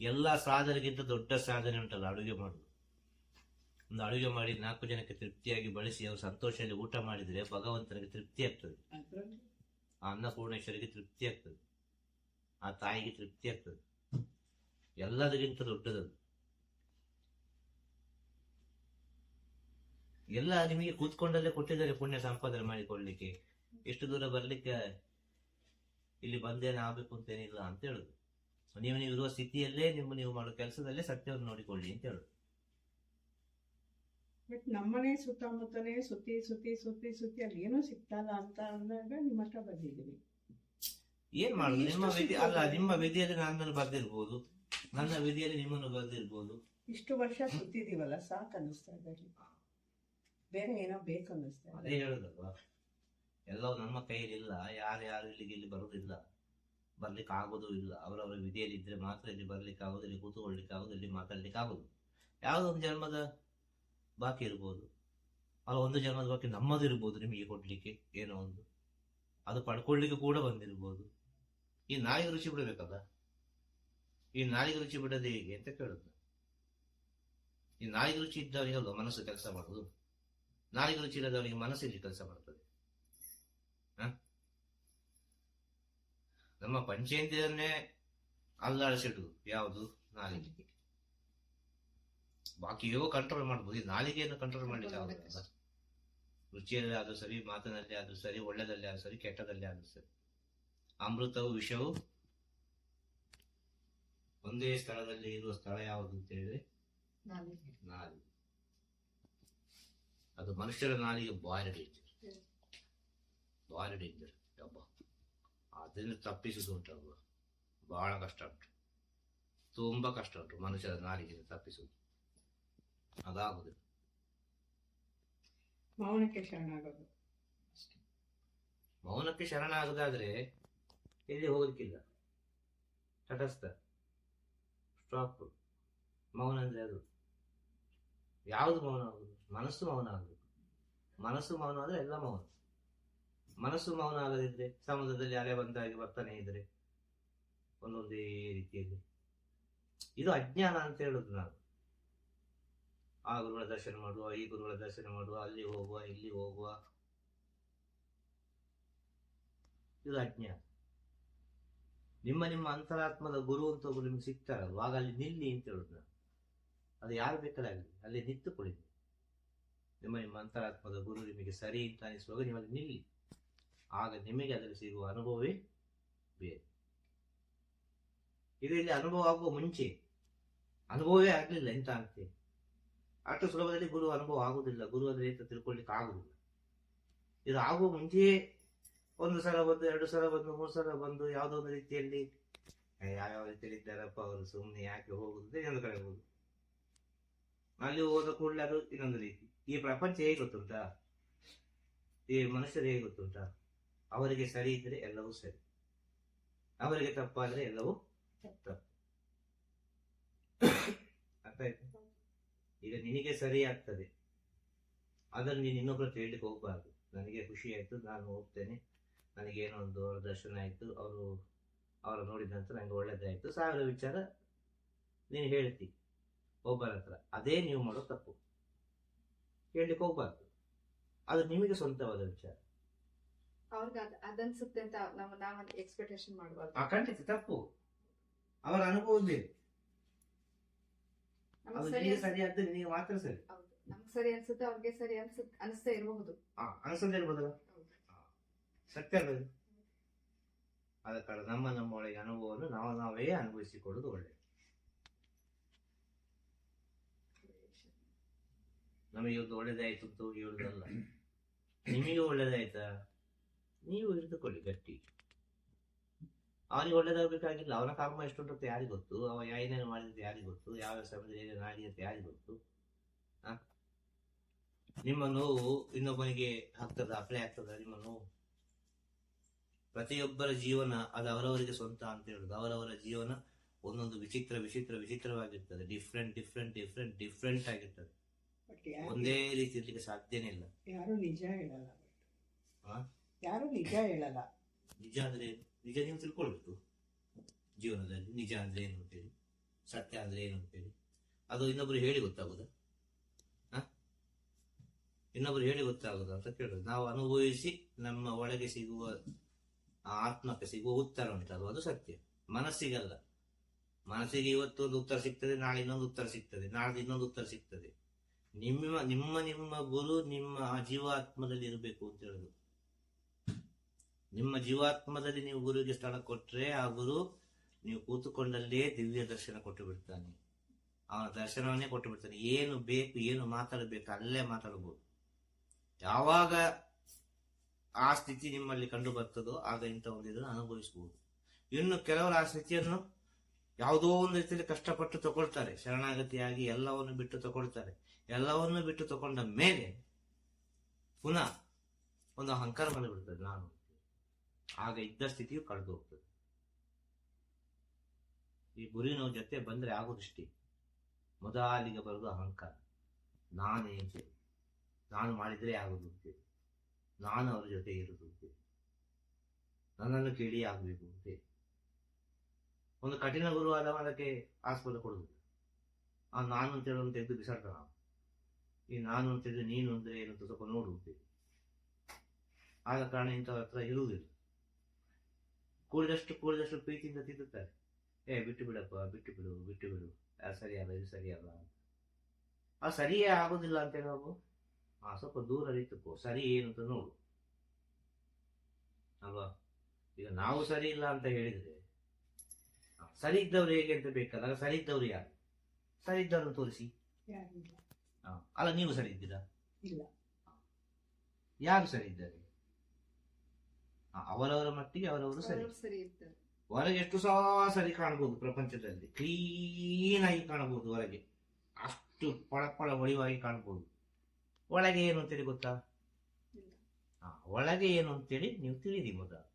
ಎಲ್ಲ ಸಾಧನೆಗಿಂತ ದೊಡ್ಡ ಸಾಧನೆ ಉಂಟಲ್ಲ ಅಡುಗೆ ಮಾಡುದು ಒಂದು ಅಡುಗೆ ಮಾಡಿ ನಾಲ್ಕು ಜನಕ್ಕೆ ತೃಪ್ತಿಯಾಗಿ ಬಳಸಿ ಅವರು ಸಂತೋಷದಲ್ಲಿ ಊಟ ಮಾಡಿದರೆ ಭಗವಂತನಿಗೆ ತೃಪ್ತಿ ಆಗ್ತದೆ. ಆ ಅನ್ನಪೂರ್ಣೇಶ್ವರಿಗೆ ತೃಪ್ತಿ ಆಗ್ತದೆ. ಆ ತಾಯಿಗೆ ತೃಪ್ತಿ ಆಗ್ತದೆ. ಎಲ್ಲದಕ್ಕಿಂತ ದೊಡ್ಡದದು ಎಲ್ಲ ನಿಮಗೆ ಕೂತ್ಕೊಂಡಲ್ಲೇ ಕೊಟ್ಟಿದ್ದಾರೆ ಪುಣ್ಯ ಸಂಪಾದನೆ ಮಾಡಿಕೊಳ್ಳಿಕ್ಕೆ. ಎಷ್ಟು ದೂರ ಬರ್ಲಿಕ್ಕೆ ಇಲ್ಲಿ ಬಂದೇನೆ ಆಗ್ಬೇಕು ಅಂತೇನಿಲ್ಲ ಅಂತ ಹೇಳುದು. ನೀವು ನೀವು ಇರುವ ಸ್ಥಿತಿಯಲ್ಲೇ ನಿಮ್ಮ ನೀವು ಮಾಡೋ ಕೆಲಸದಲ್ಲೇ ಸತ್ಯವನ್ನು ನೋಡಿಕೊಳ್ಳಿ ಅಂತ ಹೇಳುದು. ಬಟ್ ನಮ್ಮನೆ ಸುತ್ತಮುತ್ತನೇ ಸುತ್ತಿ ಸುತ್ತಿ ಸುತ್ತಿ ಸುತ್ತಿ ಅಲ್ಲಿ ಏನೂ ಸಿಗ್ತಲ್ಲ ಅಂತ ಅಂದಾಗ ನಿಮ್ಮ ಹತ್ರ ಬಂದಿದ್ದೀವಿ. ಏನ್ ಮಾಡುದು? ನಿಮ್ಮ ವಿಧಿ ಅಲ್ಲ? ನಿಮ್ಮ ವಿಧಿಯಲ್ಲಿ ನನ್ನನ್ನು ಬರ್ದಿರ್ಬೋದು. ನನ್ನ ವಿಧಿಯಲ್ಲಿ ನಿಮ್ಮನ್ನು ಬರ್ದಿರ್ಬೋದು. ಇಷ್ಟು ವರ್ಷ ಸುತ್ತಿದೀವಲ್ಲ ಸಾಕು ಅನ್ನಿಸ್ತಾ ಇದೆ ಬೇರೆ ಏನೋ ಬೇಕು ಅನ್ನಿಸ್ತಾ ಇದೆ. ಅದೇ ಹೇಳುದಲ್ವಾ? ಎಲ್ಲವೂ ನಮ್ಮ ಕೈಯಲ್ಲಿಲ್ಲ ಯಾರು ಯಾರು ಇಲ್ಲಿಗೆ ಇಲ್ಲಿ ಬರುವುದಿಲ್ಲ. ಬರ್ಲಿಕ್ಕೆ ಆಗೋದು ಇಲ್ಲ. ಅವರವರ ವಿಧಿಯಲ್ಲಿ ಇದ್ರೆ ಮಾತ್ರ ಇಲ್ಲಿ ಬರ್ಲಿಕ್ಕೆ ಆಗೋದು ಇಲ್ಲಿ ಕೂತ್ಕೊಳ್ಲಿಕ್ಕೆ ಆಗೋದು ಇಲ್ಲಿ ಮಾತಾಡ್ಲಿಕ್ಕೆ ಆಗೋದು ಯಾವುದೋ ಒಂದು ಜನ್ಮದ ಬಾಕಿ ಇರ್ಬೋದು. ಅಲ್ಲ, ಒಂದು ಜನ್ಮದ ಬಾಕಿ ನಮ್ಮದು ಇರ್ಬೋದು ನಿಮಗೆ ಕೊಡ್ಲಿಕ್ಕೆ, ಏನೋ ಒಂದು. ಅದು ಪಡ್ಕೊಳ್ಳಿಕ್ಕೆ ಕೂಡ ಬಂದಿರ್ಬೋದು. ಈ ನಾಯಿ ರುಚಿ ಬಿಡಬೇಕಲ್ಲ? ಈ ನಾಯಿಗೆ ರುಚಿ ಬಿಡೋದು ಹೇಗೆ ಅಂತ ಕೇಳುದು ಈ ನಾಯಿಗೆ ರುಚಿ ಇದ್ದವರಿಗೆ ಅಲ್ವಾ ಮನಸ್ಸು ಕೆಲಸ ಮಾಡುದು ನಾಯಿಗೆ ರುಚಿ ಇಲ್ಲದವರಿಗೆ ಮನಸ್ಸಲ್ಲಿ ಕೆಲಸ ಮಾಡ್ತದೆ. ಹ? ನಮ್ಮ ಪಂಚೇಂದ್ರಿಯನ್ನೇ ಅಲ್ಲಾಡಿಸಿಡು ಯಾವುದು ನಾಲಿಗೆ. ಬಾಕಿ ಏನೋ ಕಂಟ್ರೋಲ್ ಮಾಡ್ಬೋದು. ಈ ನಾಲಿಗೆಯನ್ನು ಕಂಟ್ರೋಲ್ ಮಾಡಲಿಕ್ಕೆ ಸರ್ ರುಚಿಯಲ್ಲಿ ಆದ್ರೂ ಸರಿ ಮಾತಿನಲ್ಲಿ ಆದ್ರೂ ಸರಿ ಒಳ್ಳೆದಲ್ಲಿ ಆದ್ರೂ ಸರಿ ಕೆಟ್ಟದಲ್ಲಿ ಆದ್ರೂ ಸರಿ. ಅಮೃತವು ವಿಷವು ಒಂದೇ ಸ್ಥಳದಲ್ಲಿ ಇರುವ ಸ್ಥಳ ಯಾವುದು ಅಂತ ಹೇಳಿದ್ರೆ? ನಾಲಿಗೆ. ಅದು ಮನುಷ್ಯರ ನಾಲಿಗೆ ಬಾರಿ ಡೇಂಜರ್ ಬಾರಿ ಡೇಂಜರ್ ಅದನ್ನು ತಪ್ಪಿಸುದು ಉಂಟಲ್ವ ಬಹಳ ಕಷ್ಟ ಉಂಟು. ತುಂಬಾ ಕಷ್ಟ ಉಂಟು ಮನುಷ್ಯರ ನಾಲಿಗೆ ತಪ್ಪಿಸುದು ಅದಾಗುದು ಮೌನಕ್ಕೆ ಶರಣಾಗೋದು. ಮೌನಕ್ಕೆ ಶರಣಾಗದಾದ್ರೆ ಎಲ್ಲಿ ಹೋಗ್ಲಿಕ್ಕಿಲ್ಲ ತಟಸ್ಥ. ಸ್ಟಾಪ್ ಮೌನ ಅಂದ್ರೆ ಅದು. ಯಾವುದು ಮೌನ ಆಗುದು ಮನಸ್ಸು ಮೌನ ಆಗಬೇಕು. ಮನಸ್ಸು ಮೌನ ಆದ್ರೆ ಎಲ್ಲ ಮೌನ. ಮನಸ್ಸು ಮೌನ ಆಗದಿದ್ರೆ ಸಮುದ್ರದಲ್ಲಿ ಅಲೆ ಬಂದಾಗಿ ಬರ್ತಾನೆ ಇದ್ರೆ ಒಂದೊಂದೇ ರೀತಿಯಲ್ಲಿ. ಇದು ಅಜ್ಞಾನ ಅಂತ ಹೇಳುದು ನಾನು ಆ ಗುರುಗಳ ದರ್ಶನ ಮಾಡುವ, ಈ ಗುರುಗಳ ದರ್ಶನ ಮಾಡುವ, ಅಲ್ಲಿ ಹೋಗುವ, ಇಲ್ಲಿ ಹೋಗುವ. ಇದು ಅಜ್ಞಾನ. ನಿಮ್ಮ ನಿಮ್ಮ ಅಂತರಾತ್ಮದ ಗುರು ಅಂತ ಒಬ್ಬರು ನಿಮ್ಗೆ ಸಿಗ್ತಾರಲ್ವ, ಆಗ ಅಲ್ಲಿ ನಿಲ್ಲಿ ಅಂತ ಹೇಳುದು ನಾನು ಅದು ಯಾರು ಬೇಕಾದಾಗಲಿ ಅಲ್ಲಿ ನಿಂತುಕೊಳ್ಳಿ. ಕುಳಿ ನಿಮ್ಮ ನಿಮ್ಮ ಅಂತರಾತ್ಮದ ಗುರು ನಿಮಗೆ ಸರಿ ಅಂತ ಅನಿಸುವಾಗ ನೀವು ಅಲ್ಲಿ ನಿಲ್ಲಿ. ಆಗ ನಿಮಗೆ ಅದರಲ್ಲಿ ಸಿಗುವ ಅನುಭವವೇ ಬೇರೆ. ಇದು ಇಲ್ಲಿ ಅನುಭವ ಆಗುವ ಮುಂಚೆ ಅನುಭವವೇ ಆಗಲಿಲ್ಲ ಎಂತ ಅಂತೆ ಅಷ್ಟು ಸುಲಭದಲ್ಲಿ ಗುರು ಅನುಭವ ಆಗುವುದಿಲ್ಲ. ಗುರು ಅಂದ್ರೆ ಎಂತ ತಿಳ್ಕೊಳ್ಳಿಕ್ಕೆ ಆಗುವುದಿಲ್ಲ. ಇದು ಆಗುವ ಮುಂಚೆಯೇ ಒಂದು ಸಲ ಬಂದು, ಎರಡು ಸಲ ಬಂದು, ಮೂರು ಸಲ ಬಂದು ಯಾವುದೋ ಒಂದು ರೀತಿಯಲ್ಲಿ ಯಾವ ರೀತಿಯಲ್ಲಿ ಇದ್ದಾರಪ್ಪ ಅವರು ಸುಮ್ಮನೆ ಯಾಕೆ ಹೋಗುದು ಅಂತ ಇನ್ನೊಂದು ಕಡೆ ಹೋಗುದು. ಅಲ್ಲಿ ಹೋದ ಕೂಡಲೇ ಅದು ಇನ್ನೊಂದು ರೀತಿ. ಈ ಪ್ರಪಂಚ ಹೇಗೆ ಗೊತ್ತುಂಟಾ? ಈ ಮನುಷ್ಯರು ಹೇಗೆ ಗೊತ್ತುಂಟಾ? ಅವರಿಗೆ ಸರಿ ಇದ್ರೆ ಎಲ್ಲವೂ ಸರಿ. ಅವರಿಗೆ ತಪ್ಪಾದ್ರೆ ಎಲ್ಲವೂ ತಪ್ಪು. ಅರ್ಥ ಆಯ್ತು? ಈಗ ನಿನಗೆ ಸರಿ ಆಗ್ತದೆ. ಅದನ್ನು ನೀನು ಇನ್ನೊಬ್ಬರ ಹೇಳಲಿಕ್ಕೆ ಹೋಗಬಾರ್ದು. ನನಗೆ ಖುಷಿ ಆಯ್ತು, ನಾನು ಹೋಗ್ತೇನೆ. ನನಗೇನೋ ಒಂದು ಅವರ ದರ್ಶನ ಆಯಿತು, ಅವರು ಅವರ ನೋಡಿದ ನಂತರ ನನಗೆ ಒಳ್ಳೇದಾಯಿತು. ಸಾವಿರ ವಿಚಾರ ನೀನು ಹೇಳ್ತಿ, ಒಬ್ಬರ ಹತ್ರ. ಅದೇ ನೀವು ಮಾಡೋ ತಪ್ಪು. ಹೇಳಲಿಕ್ಕೆ ಹೋಗ್ಬಾರ್ದು. ಅದು ನಿಮಗೆ ಸ್ವಂತವಾದ ವಿಚಾರ. ಅವ್ರಿಗೆ ಅದ್ ಅದನ್ಸುತ್ತೆ ಅಂತ ನಾವು ನಾವ್ ಎಕ್ಸ್ಪೆಕ್ಟೇಷನ್ ಮಾಡಬಾರ್ದು. ಆ ಖಂಡಿತ ತಪ್ಪು. ಅವರ ಅನುಭವ ಬೇರೆ ಅದು ಸರಿ ನಿನಗೆ ಅನ್ಸ್- ಸರಿ ಆಗ್ತದೆ ನಿನಗೆ ಮಾತ್ರ ಸರಿ. ಹೌದು. ನಮ್ಗ್ ಸರಿ ಅನ್ಸುತ್ತೆ ಅವ್ರಿಗೆ ಸರಿ ಅನ್ಸುತ್ತೆ ಅನಿಸ್ತಾ ಇರಬಹುದು. ಆ ಅನ್ಸದೇ ಇರ್ಬೋದಲ್ಲ? ಸತ್ಯ ಅಲ್ಲ ಇದು? ಆದ ಕಾರಣ ನಮ್ಮ ನಮ್ಮ ಒಳಗೆ ಅನುಭವವನ್ನು ನಾವು ನಾವೇ ಅನುಭವಿಸಿಕೊಳ್ಳುವುದು ಒಳ್ಳೆ ನಮಗೆ ಇವತ್ತು ಒಳ್ಳೇದಾಯ್ತು ಅಂತ ಹೇಳುದಲ್ಲ ನಿಮಗೆ ಒಳ್ಳೇದಾಯ್ತಾ? ನೀವು ಹಿಡಿದುಕೊಳ್ಳಿ ಗಟ್ಟಿ ಅವನಿಗೆ ಒಳ್ಳೇದಾಗಬೇಕಾಗಿಲ್ಲ. ಅವನ ಕರ್ಮ ಎಷ್ಟುಂಟು ಅಂತ ಯಾರಿಗೆ ಗೊತ್ತು? ಅವ ಏನೇನು ಮಾಡಿದಂತ ಯಾರಿಗೆ ಗೊತ್ತು? ಯಾವ ಸಮಯದಲ್ಲಿ ಏನೇನು ಆಗಿದೆ ಅಂತ ಯಾರಿಗೆ ಗೊತ್ತು? ನಿಮ್ಮ ನೋವು ಇನ್ನೊಬ್ಬನಿಗೆ ಆಗ್ತದ ಅಪ್ಲೈ ಆಗ್ತದ? ನಿಮ್ಮ ನೋವು? ಪ್ರತಿಯೊಬ್ಬರ ಜೀವನ ಅದು ಅವರವರಿಗೆ ಸ್ವಂತ ಅಂತ ಹೇಳುದು. ಅವರವರ ಜೀವನ ಒಂದೊಂದು ವಿಚಿತ್ರ ವಿಚಿತ್ರ ವಿಚಿತ್ರವಾಗಿರ್ತದೆ. ಡಿಫ್ರೆಂಟ್ ಡಿಫ್ರೆಂಟ್ ಡಿಫ್ರೆಂಟ್ ಡಿಫ್ರೆಂಟ್ ಆಗಿರ್ತದೆ. ಒಂದೇ ರೀತಿ ಇರ್ಲಿಕ್ಕೆ ಸಾಧ್ಯನೇ ಇಲ್ಲ. ಯಾರು ನಿಜ ಹೇಳಲ್ಲ? ಯಾರು ನಿಜ ಹೇಳಲ್ಲ. ನಿಜ ಅಂದ್ರೆ? ನಿಜ ನೀವು ತಿಳ್ಕೊಳ್ಬೇಕು. ಜೀವನದಲ್ಲಿ ನಿಜ ಅಂದ್ರೆ ಏನು ಅಂತೇಳಿ ಸತ್ಯ ಅಂದ್ರೆ ಏನು ಅಂತೇಳಿ ಅದು ಇನ್ನೊಬ್ರು ಹೇಳಿ ಗೊತ್ತಾಗುದ? ಇನ್ನೊಬ್ರು ಹೇಳಿ ಗೊತ್ತಾಗುದ ಅಂತ ಕೇಳುದು. ನಾವು ಅನುಭವಿಸಿ ನಮ್ಮ ಒಳಗೆ ಸಿಗುವ ಆತ್ಮಕ್ಕೆ ಸಿಗುವ ಉತ್ತರ ಉಂಟಲ್ಲ ಅದು ಸತ್ಯ. ಮನಸ್ಸಿಗಲ್ಲ. ಮನಸ್ಸಿಗೆ ಇವತ್ತು ಒಂದು ಉತ್ತರ ಸಿಗ್ತದೆ, ನಾಳೆ ಇನ್ನೊಂದು ಉತ್ತರ ಸಿಗ್ತದೆ ನಾಳೆ ಇನ್ನೊಂದು ಉತ್ತರ ಸಿಗ್ತದೆ. ನಿಮ್ಮ ನಿಮ್ಮ ನಿಮ್ಮ ಗುರು ನಿಮ್ಮ ಜೀವಾತ್ಮದಲ್ಲಿ ಇರಬೇಕು ಅಂತ ಹೇಳುದು. ನಿಮ್ಮ ಜೀವಾತ್ಮದಲ್ಲಿ ನೀವು ಗುರುವಿಗೆ ಸ್ಥಳ ಕೊಟ್ಟರೆ ಆ ಗುರು ನೀವು ಕೂತುಕೊಂಡಲ್ಲೇ ದಿವ್ಯ ದರ್ಶನ ಕೊಟ್ಟು ಬಿಡ್ತಾನೆ. ಅವನ ದರ್ಶನವನ್ನೇ ಕೊಟ್ಟು ಬಿಡ್ತಾನೆ. ಏನು ಬೇಕು, ಏನು ಮಾತಾಡಬೇಕು, ಅಲ್ಲೇ ಮಾತಾಡಬಹುದು ಯಾವಾಗ ಆ ಸ್ಥಿತಿ ನಿಮ್ಮಲ್ಲಿ ಕಂಡು ಬರ್ತದೋ ಆಗ ಇಂಥ ಒಂದು ಇದನ್ನು ಅನುಭವಿಸಬಹುದು ಇನ್ನು ಕೆಲವರು ಆ ಸ್ಥಿತಿಯನ್ನು ಯಾವುದೋ ಒಂದು ರೀತಿಯಲ್ಲಿ ಕಷ್ಟಪಟ್ಟು ತಗೊಳ್ತಾರೆ. ಶರಣಾಗತಿಯಾಗಿ ಎಲ್ಲವನ್ನು ಬಿಟ್ಟು ತಗೊಳ್ತಾರೆ. ಎಲ್ಲವನ್ನು ಬಿಟ್ಟು ತಗೊಂಡ ಮೇಲೆ ಪುನಃ ಒಂದು ಅಹಂಕಾರ ಮಾಡಿಬಿಡ್ತಾರೆ ನಾನು ಆಗ ಇದ್ದ ಸ್ಥಿತಿಯು ಕಳೆದು ಹೋಗ್ತದೆ. ಈ ಗುರುವಿನ ಜೊತೆ ಬಂದ್ರೆ ದೃಷ್ಟಿ. ಮೊದಲಿಗೆ ಬರೋದು ಅಹಂಕಾರ. ನಾನೇ ಅಂತೇಳಿ ನಾನು ಮಾಡಿದ್ರೆ ಆಗೋದು ನಾನು ಅವ್ರ ಜೊತೆ ಇರುದು ನನ್ನನ್ನು ಕೇಳಿ ಆಗಬೇಕು ಅಂತೇಳಿ ಒಂದು ಕಠಿಣ ಗುರು ಅದಕ್ಕೆ ಆಸ್ಪದ ಕೊಡುದು. ಆ ನಾನು ಅಂತ ಹೇಳೋದು ತೆಗೆದು ಅವ. ಈ ನಾನು ಅಂತ ಹೇಳಿದ್ರೆ ನೀನು ಅಂದ್ರೆ ಏನು ಅಂತ ಸ್ವಲ್ಪ ನೋಡು ಅಂತೇಳಿ ಆದ ಕಾರಣ ಇಂಥವ್ರ ಹತ್ರ ಇರುವುದಿಲ್ಲ. ಕೂಡಿದಷ್ಟು ಕೂಡಿದಷ್ಟು ಪ್ರೀತಿಯಿಂದ ತಿದ್ದುತ್ತಾರೆ ಏ ಬಿಟ್ಟು ಬಿಡಪ್ಪ ಬಿಟ್ಟು ಬಿಡು ಬಿಟ್ಟು ಬಿಡು. ಅದು ಸರಿಯಲ್ಲ ಇದು ಸರಿಯಲ್ಲ. ಆ ಸರಿಯೇ ಆಗೋದಿಲ್ಲ ಅಂತ ನಾವು ಆ ಸ್ವಲ್ಪ ದೂರ ಅರಿತುಕೋ ಸರಿ ಏನು ಅಂತ ನೋಡು. ಅಲ್ವಾ? ಈಗ ನಾವು ಸರಿ ಇಲ್ಲ ಅಂತ ಹೇಳಿದ್ರೆ ಸರಿ ಇದ್ದವ್ರು ಹೇಗೆ ಅಂತ ಬೇಕಲ್ಲ ಸರಿ ಇದ್ದವ್ರು ಯಾರು? ಸರಿ ಇದ್ದವ್ರನ್ನ ತೋರಿಸಿ. ಅಲ್ಲ ನೀವು ಸರಿ ಇದ್ದೀರಾ? ಯಾರು ಸರಿ ಇದ್ದಾರೆ? ಅವರವರ ಮಟ್ಟಿಗೆ ಅವರವರು ಸರಿ. ಸರಿ ಇರ್ತಾರೆ. ಹೊರಗೆ ಎಷ್ಟು ಸಹ ಸರಿ ಕಾಣಬಹುದು ಪ್ರಪಂಚದಲ್ಲಿ. ಕ್ಲೀನ್ ಆಗಿ ಕಾಣಬಹುದು ಹೊರಗೆ. ಅಷ್ಟು ಪಳ ಪಳ ಒಳಿವಾಗಿ ಕಾಣಬಹುದು. ಒಳಗೆ ಏನು ಅಂತೇಳಿ ಗೊತ್ತಾ? ಆ, ಒಳಗೆ ಏನು ಅಂತೇಳಿ ನೀವು ತಿಳಿದಿ ಮೊದಲು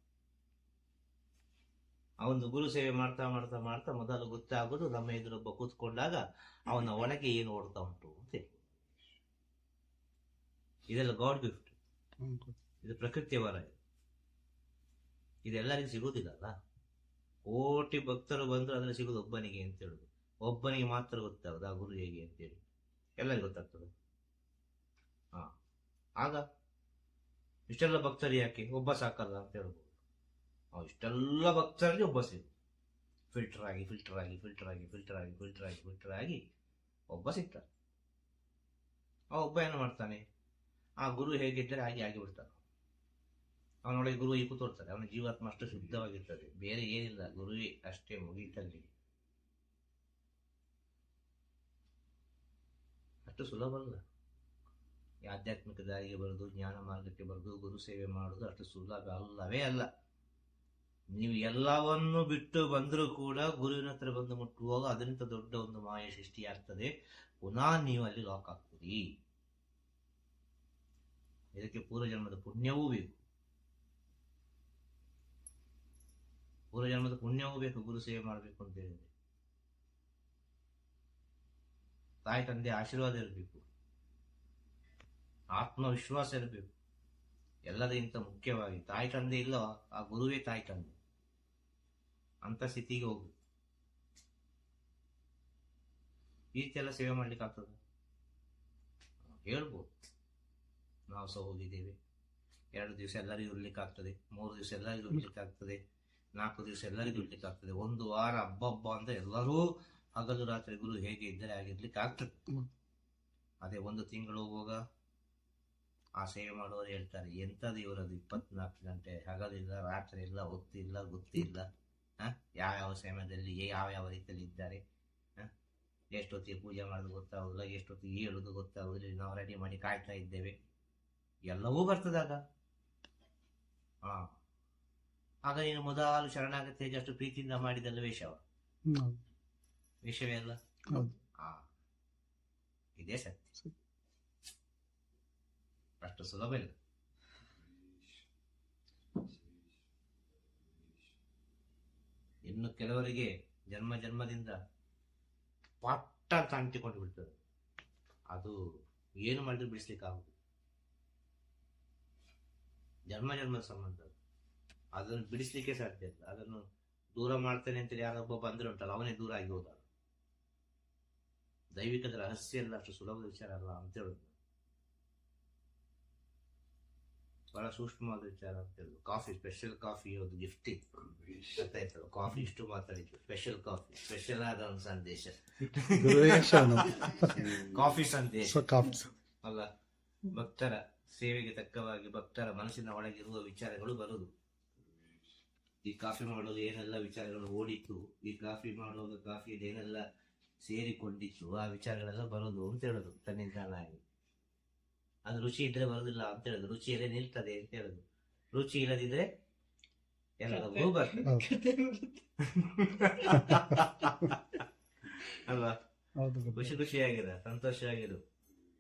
ಅವನು ಗುರು ಸೇವೆ ಮಾಡ್ತಾ ಮಾಡ್ತಾ ಮಾಡ್ತಾ ಮೊದಲು ಗೊತ್ತಾಗೋದು ನಮ್ಮ ಎದುರೊಬ್ಬ ಕೂತ್ಕೊಂಡಾಗ ಅವನ ಒಳಗೆ ಏನು ಓಡ್ತಾ ಉಂಟು ಅಂತೇಳಿ ಇದೆಲ್ಲ ಗಾಡ್ ಗಿಫ್ಟ್. ಇದು ಪ್ರಕೃತಿಯ ವರ ಇದು. ಇದೆಲ್ಲರಿಗೂ ಸಿಗುವುದಿಲ್ಲ ಅಲ್ಲ ಕೋಟಿ ಭಕ್ತರು ಬಂದ್ರು ಅದನ್ನು ಸಿಗೋದು ಒಬ್ಬನಿಗೆ ಅಂತ ಹೇಳುದು. ಒಬ್ಬನಿಗೆ ಮಾತ್ರ ಗೊತ್ತಾಗುದು ಆ ಗುರು ಹೇಗೆ ಅಂತೇಳಿ ಎಲ್ಲರಿಗೂ ಗೊತ್ತಾಗ್ತದೆ. ಹಾ. ಆಗ ಇಷ್ಟೆಲ್ಲ ಭಕ್ತರು ಯಾಕೆ? ಒಬ್ಬ ಸಾಕಲ್ಲ ಅಂತ ಹೇಳ್ಬೋದು. ಇಷ್ಟೆಲ್ಲ ಭಕ್ತರಲ್ಲಿ ಒಬ್ಬ ಸಿಗು ಫಿಲ್ಟರ್ ಆಗಿ ಫಿಲ್ಟರ್ ಆಗಿ ಫಿಲ್ಟರ್ ಆಗಿ ಫಿಲ್ಟರ್ ಆಗಿ ಫಿಲ್ಟರ್ ಆಗಿ ಫಿಲ್ಟರ್ ಆಗಿ ಒಬ್ಬ ಸಿಗ್ತಾನೆ. ಆ ಒಬ್ಬ ಏನು ಮಾಡ್ತಾನೆ? ಆ ಗುರು ಹೇಗಿದ್ದರೆ ಹಾಗೆ ಆಗಿ ಬಿಡ್ತಾನೆ. ಅವನೊಳಗೆ ಗುರು ಈ ತೋರ್ತಾರೆ ಅವನ ಜೀವಾತ್ಮ ಅಷ್ಟು ಶುದ್ಧವಾಗಿರ್ತದೆ. ಬೇರೆ ಏನಿಲ್ಲ. ಗುರುವೇ ಅಷ್ಟೇ ಮುಗೀತಲ್ಲಿ. ಅಷ್ಟು ಸುಲಭ ಅಲ್ಲ. ಆಧ್ಯಾತ್ಮಿಕ ದಾರಿಗೆ ಬರೋದು, ಜ್ಞಾನ ಮಾರ್ಗಕ್ಕೆ ಬರೋದು, ಗುರು ಸೇವೆ ಮಾಡೋದು ಅಷ್ಟು ಸುಲಭ ಅಲ್ಲವೇ ಅಲ್ಲ. ನೀವು ಎಲ್ಲವನ್ನು ಬಿಟ್ಟು ಬಂದರೂ ಕೂಡ ಗುರುವಿನ ಹತ್ರ ಬಂದು ಮುಟ್ಟುವಾಗ ಅದರಿಂದ ದೊಡ್ಡ ಒಂದು ಮಾಯ ಸೃಷ್ಟಿಯಾಗ್ತದೆ. ಪುನಃ ನೀವು ಅಲ್ಲಿ ಲಾಕ್ ಆಗ್ತೀರಿ. ಇದಕ್ಕೆ ಪೂರ್ವಜನ್ಮದ ಪುಣ್ಯವೂ ಬೇಕು. ಪೂರ್ವಜನ್ಮದ ಪುಣ್ಯ ಹೋಗಬೇಕು ಗುರು ಸೇವೆ ಮಾಡಬೇಕು ಅಂತ ಹೇಳಿದ್ರೆ ತಾಯಿ ತಂದೆ ಆಶೀರ್ವಾದ ಇರಬೇಕು. ಆತ್ಮವಿಶ್ವಾಸ ಇರಬೇಕು. ಎಲ್ಲದಕ್ಕಿಂತ ಮುಖ್ಯವಾಗಿ ತಾಯಿ ತಂದೆ ಇಲ್ಲ ಆ ಗುರುವೇ ತಾಯಿ ತಂದೆ. ಅಂತ ಸ್ಥಿತಿಗೆ ಹೋಗ್ಬೇಕು. ಈ ರೀತಿಯೆಲ್ಲ ಸೇವೆ ಮಾಡ್ಲಿಕ್ಕೆ ಆಗ್ತದೆ? ಹೇಳ್ಬೋದು. ನಾವು ಸಹ ಹೋಗಿದ್ದೇವೆ ಎರಡು ದಿವಸ ಎಲ್ಲರಿಗೂ ಇರ್ಲಿಕ್ಕೆ ಆಗ್ತದೆ, ಮೂರು ದಿವಸ ಎಲ್ಲರಿಗೂ ಇರ್ಲಿಕ್ಕೆ ಆಗ್ತದೆ. ನಾಲ್ಕು ದಿವಸ ಎಲ್ಲರಿಗೂ ಇಡ್ಲಿಕ್ಕೆ ಆಗ್ತದೆ. ಒಂದು ವಾರ ಹಬ್ಬಬ್ಬ ಅಂತ ಎಲ್ಲರೂ ಹಗಲು ರಾತ್ರಿ ಗುರು ಹೇಗೆ ಇದ್ದರೆ ಆಗಿರ್ಲಿಕ್ಕೆ ಆಗ್ತದೆ. ಅದೇ ಒಂದು ತಿಂಗಳು ಹೋಗುವಾಗ ಆ ಸೇವೆ ಮಾಡುವವರು ಹೇಳ್ತಾರೆ ಎಂಥದ್ದು ಇವರದು ಇಪ್ಪತ್ನಾಲ್ಕು ಗಂಟೆ ಹಗಲಿಲ್ಲ ರಾತ್ರಿ ಇಲ್ಲ ಹೊತ್ತಿಲ್ಲ ಗೊತ್ತಿಲ್ಲ. ಯಾವ ಯಾವ್ಯಾವ ಸಮಯದಲ್ಲಿ ಯಾವ ಯಾವ ರೀತಿಯಲ್ಲಿ ಇದ್ದಾರೆ? ಎಷ್ಟೊತ್ತಿಗೆ ಪೂಜೆ ಮಾಡೋದು ಗೊತ್ತಾಗೋದಿಲ್ಲ ಎಷ್ಟೊತ್ತಿಗೆ ಹೇಳೋದು ಗೊತ್ತಾಗೋದಿಲ್ಲ ನಾವು ರೆಡಿ ಮಾಡಿ ಕಾಯ್ತಾ ಇದ್ದೇವೆ. ಎಲ್ಲವೂ ಬರ್ತದಾಗ ಹಾ. ಆಗ ನೀನು ಮೊದಲು ಶರಣಾಗತಿಗೆ ಅಷ್ಟು ಪ್ರೀತಿಯಿಂದ ಮಾಡಿದಲ್ಲ ವೇಷವ ವೇಷವೇ ಅಲ್ಲ? ಇದೇ ಸತ್ಯ. ಅಷ್ಟು ಸುಲಭ ಇಲ್ಲ. ಇನ್ನು ಕೆಲವರಿಗೆ ಜನ್ಮ ಜನ್ಮದಿಂದ ಪಟ್ಟ ಅಂತ ಅಂಟಿಕೊಂಡು ಬಿಡ್ತದೆ. ಅದು ಏನು ಮಾಡಿದ್ರು ಬಿಡಿಸ್ಲಿಕ್ಕೆ ಆಗುದು ಜನ್ಮ ಜನ್ಮದ ಸಂಬಂಧ ಅದು. ಅದನ್ನು ಬಿಡಿಸ್ಲಿಕ್ಕೆ ಸಾಧ್ಯ ಇಲ್ಲ. ಅದನ್ನು ದೂರ ಮಾಡ್ತೇನೆ ಅಂತೇಳಿ ಯಾರೊಬ್ಬ ಬಂದ್ರೆ ಉಂಟಲ್ಲ ಅವನೇ ದೂರ ಆಗಿ ಹೋದ ದೈವಿಕದ ರಹಸ್ಯ ಎಲ್ಲ ಅಷ್ಟು ಸುಲಭದ ವಿಚಾರ ಅಲ್ಲ ಅಂತ ಹೇಳುದು. ಬಹಳ ಸೂಕ್ಷ್ಮವಾದ ವಿಚಾರ ಅಂತ ಹೇಳುದು. ಕಾಫಿ ಸ್ಪೆಷಲ್ ಕಾಫಿ ಒಂದು ಗಿಫ್ಟ್ ಇತ್ತು. ಕಾಫಿ ಇಷ್ಟು ಮಾತಾಡಿದ್ದು ಸ್ಪೆಷಲ್ ಕಾಫಿ ಸ್ಪೆಷಲ್ ಆದ ಒಂದು ಸಂದೇಶ ಕಾಫಿ ಸಂದೇಶ. ಅಲ್ಲ ಭಕ್ತರ ಸೇವೆಗೆ ತಕ್ಕವಾಗಿ ಭಕ್ತರ ಮನಸ್ಸಿನ ಒಳಗಿರುವ ವಿಚಾರಗಳು ಬರುದು. ಈ ಕಾಫಿ ಮಾಡೋದು ಏನೆಲ್ಲ ವಿಚಾರಗಳು ಓಡಿತ್ತು ಈ ಕಾಫಿ ಮಾಡುವಾಗ ಕಾಫಿಯಲ್ಲಿ ಏನೆಲ್ಲ ಸೇರಿಕೊಂಡಿತ್ತು ಆ ವಿಚಾರಗಳೆಲ್ಲ ಬರೋದು ಅಂತ ಹೇಳುದು ತನ್ನಿಂದಾನಾಗಿ ಅದು ರುಚಿ ಇದ್ರೆ ಬರೋದಿಲ್ಲ ಅಂತ ಹೇಳೋದು ರುಚಿಯಲ್ಲೇ ನಿಲ್ತದೆ ಅಂತ ಹೇಳೋದು. ರುಚಿ ಇಲ್ಲದಿದ್ರೆ ಎಲ್ಲವೂ ಬರ್ತದೆ. ಅಲ್ವಾ? ಖುಷಿ ಖುಷಿಯಾಗಿದೆ ಸಂತೋಷ ಖುಷಿಯಾಗಿರ